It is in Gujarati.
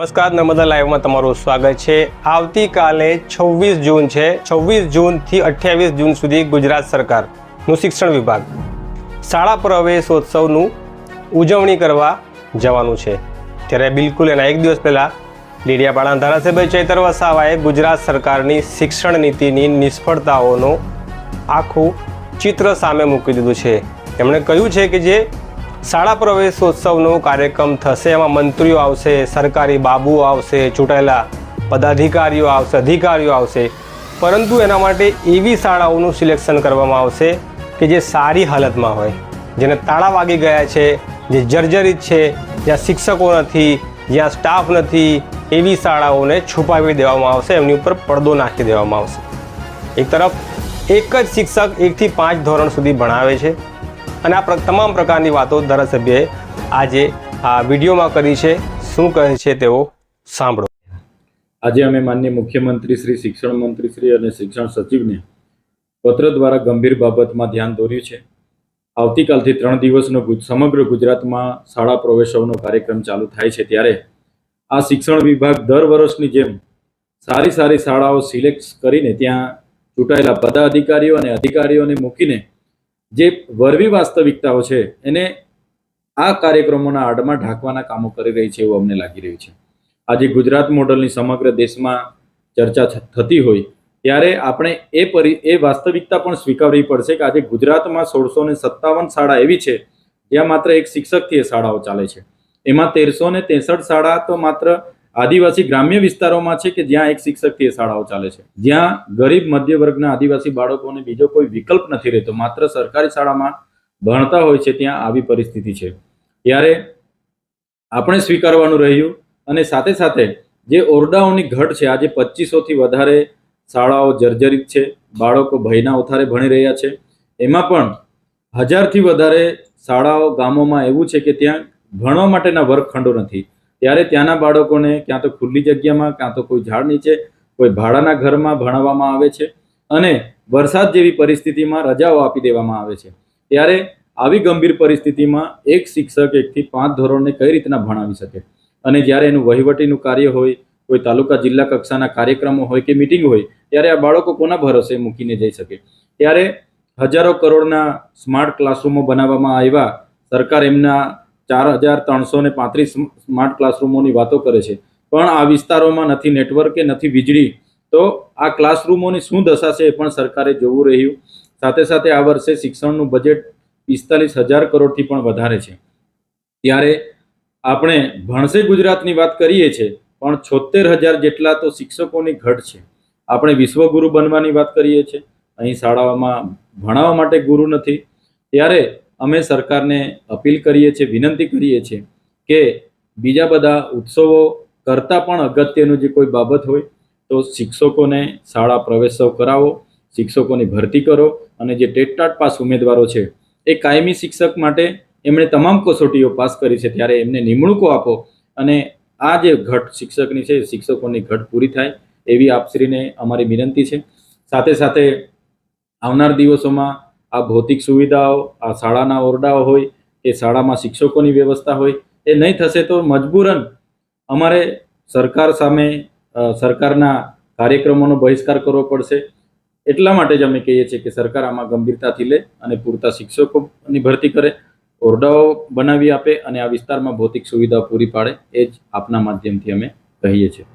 નમસ્કાર, નર્મદા લાઈવમાં તમારું સ્વાગત છે. આવતીકાલે છવ્વીસ જૂન છે. છવ્વીસ જૂનથી અઠ્યાવીસ જૂન સુધી ગુજરાત સરકારનું શિક્ષણ વિભાગ શાળા પ્રવેશોત્સવનું ઉજવણી કરવા જવાનું છે. ત્યારે બિલકુલ એના એક દિવસ પહેલાં લીડિયાપાડાના ધારાસભ્ય ચૈતર વસાવાએ ગુજરાત સરકારની શિક્ષણ નીતિની નિષ્ફળતાઓનું આખું ચિત્ર સામે મૂકી દીધું છે. તેમણે કહ્યું છે કે જે શાળા પ્રવેશોત્સવનો કાર્યક્રમ થશે. એમાં મંત્રીઓ આવશે, સરકારી બાબુઓ આવશે, ચૂંટાયેલા પદાધિકારીઓ આવશે, અધિકારીઓ આવશે. પરંતુ એના માટે એવી શાળાઓનું સિલેક્શન કરવામાં આવશે કે જે સારી હાલતમાં હોય. જેને તાળા વાગી ગયા છે, જે જર્જરિત છે, જ્યાં શિક્ષકો નથી, જ્યાં સ્ટાફ નથી, એવી શાળાઓને છુપાવી દેવામાં આવશે, એમની ઉપર પડદો નાખી દેવામાં આવશે. એક તરફ એક જ શિક્ષક એકથી પાંચ ધોરણ સુધી ભણાવે છે. અને આ તમામ પ્રકારની વાતો ધારાસભ્યએ આજે આ વિડીયોમાં કરી છે. શું કહે છે તેઓ સાંભળો. આજે અમે માન્ય મુખ્યમંત્રી શ્રી, શિક્ષણ મંત્રી શ્રી અને શિક્ષણ સચિવને પત્ર દ્વારા ગંભીર બાબતમાં ધ્યાન દોર્યું છે. આવતીકાલથી ત્રણ દિવસનો સમગ્ર ગુજરાતમાં શાળા પ્રવેશોનો કાર્યક્રમ ચાલુ થાય છે ત્યારે આ શિક્ષણ વિભાગ દર વર્ષની જેમ સારી સારી શાળાઓ સિલેક્ટ કરીને ત્યાં ચૂંટાયેલા પદાધિકારીઓ અને અધિકારીઓને મૂકીને જે વરવી વાસ્તવિકતાઓ છે, એને આ કાર્યક્રમોના આડમાં ઢાંકવાના કામો કરી રહી છે એવું અમને લાગી રહ્યું છે. આજે ગુજરાત મોડલની સમગ્ર દેશમાં ચર્ચા થતી હોય, ત્યારે આપણે એ પરિ, એ વાસ્તવિકતા પણ સ્વીકારવી પડશે કે આજે ગુજરાતમાં સોળસો ને સત્તાવન શાળા એવી છે, જ્યાં માત્ર એક શિક્ષકથી એ શાળાઓ ચાલે છે. એમાં તેરસો ને ત્રેસઠ શાળા તો માત્ર આદિવાસી ગ્રામ્ય વિસ્તારોમાં છે કે જ્યાં એક શિક્ષકથી એ શાળાઓ ચાલે છે? જ્યાં ગરીબ મધ્ય વર્ગના આદિવાસી બાળકોને બીજો કોઈ વિકલ્પ નથી રહેતો, માત્ર સરકારી શાળામાં ભણતા હોય છે ત્યાં આવી પરિસ્થિતિ છે. ત્યારે આપણે સ્વીકારવાનું રહ્યું અને સાથે સાથે જે ઓરડાઓની ઘટ છે, આજે પચીસોથી વધારે શાળાઓ જર્જરિત છે, બાળકો ભયના ઓથારે ભણી રહ્યા છે. એમાં પણ હજારથી વધારે શાળાઓ ગામોમાં એવું છે કે ત્યાં ભણવા માટેના વર્ગખંડો નથી. ત્યારે ત્યાંના બાળકોને ક્યાં તો ખુલ્લી જગ્યામાં, ક્યાં તો કોઈ ઝાડ નીચે, કોઈ ભાડાના ઘરમાં ભણાવવામાં આવે છે અને વરસાદ જેવી પરિસ્થિતિમાં રજાઓ આપી દેવામાં આવે છે. ત્યારે આવી ગંભીર પરિસ્થિતિમાં એક શિક્ષક એકથી પાંચ ધોરણને કઈ રીતના ભણાવી શકે? અને જ્યારે એનું વહીવટીનું કાર્ય હોય, કોઈ તાલુકા જિલ્લા કક્ષાના કાર્યક્રમો હોય કે મિટિંગ હોય, ત્યારે આ બાળકો કોના ભરોસે મૂકીને જઈ શકે? ત્યારે હજારો કરોડના સ્માર્ટ ક્લાસરૂમો બનાવવામાં આવ્યા, સરકાર એમના ચાર હજાર ત્રણસો ને પાંત્રીસ સ્માર્ટ ક્લાસરૂમોની વાતો કરે છે. પણ આ વિસ્તારોમાં નથી નેટવર્ક કે નથી વીજળી. તો આ ક્લાસરૂમોની શું દશા છે એ પણ સરકારે જોવું રહ્યું. સાથે સાથે આ વર્ષે શિક્ષણનું બજેટ પિસ્તાલીસ હજાર કરોડથી પણ વધારે છે. ત્યારે આપણે ભણશે ગુજરાતની વાત કરીએ છીએ પણ છોતેર હજાર જેટલા તો શિક્ષકોની ઘટ છે. આપણે વિશ્વગુરુ બનવાની વાત કરીએ છીએ અહીં શાળાઓમાં ભણાવવા માટે ગુરુ નથી. ત્યારે અમે સરકારને અપીલ કરીએ છીએ, વિનંતી કરીએ છીએ કે બીજા બધા ઉત્સવો કરતાં પણ અગત્યનું જે કોઈ બાબત હોય, તો શિક્ષકોને શાળા પ્રવેશોત્સવ કરાવો, શિક્ષકોની ભરતી કરો અને જે ટેટટાટ પાસ ઉમેદવારો છે, એ કાયમી શિક્ષક માટે એમણે તમામ કસોટીઓ પાસ કરી છે, ત્યારે એમને નિમણૂકો આપો અને આ જે ઘટ શિક્ષકની છે શિક્ષકોની ઘટ પૂરી થાય, એવી આપશ્રીને અમારી વિનંતી છે. સાથે સાથે આવનાર દિવસોમાં આ ભૌતિક સુવિધાઓ, આ શાળાના ઓરડાઓ હોય કે શાળામાં શિક્ષકોની વ્યવસ્થા હોય, એ નહીં થશે તો મજબૂરન અમારે સરકાર સામે સરકારના કાર્યક્રમોનો બહિષ્કાર કરવો પડશે. એટલા માટે જ અમે કહીએ છીએ કે સરકાર આમાં ગંભીરતાથી લે અને પૂરતા શિક્ષકોની ભરતી કરે, ઓરડાઓ બનાવી આપે અને આ વિસ્તારમાં ભૌતિક સુવિધાઓ પૂરી પાડે, એ જ આપના માધ્યમથી અમે કહીએ છીએ.